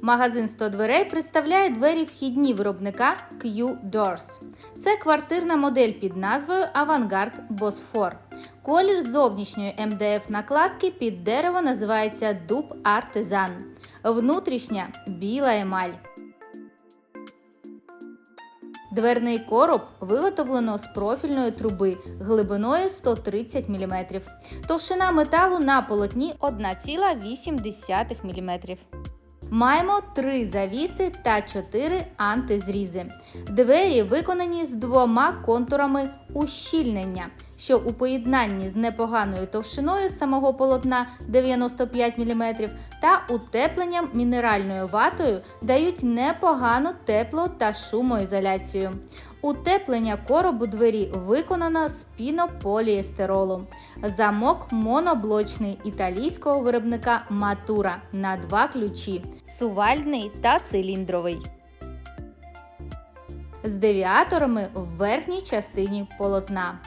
Магазин 100 дверей представляє двері вхідні виробника Q-Doors. Це квартирна модель під назвою Авангард Босфор. Колір зовнішньої МДФ накладки під дерево називається дуб артизан. Внутрішня біла емаль. Дверний короб виготовлено з профільної труби глибиною 130 мм. Товщина металу на полотні 1,8 мм. Маємо три завіси та чотири антизрізи. Двері виконані з двома контурами ущільнення, що у поєднанні з непоганою товщиною самого полотна 95 мм та утепленням мінеральною ватою дають непогану тепло та шумоізоляцію. Утеплення коробу двері виконано з пінополіестеролу. Замок моноблочний італійського виробника Матура на два ключі сувальний та циліндровий. З девіаторами в верхній частині полотна.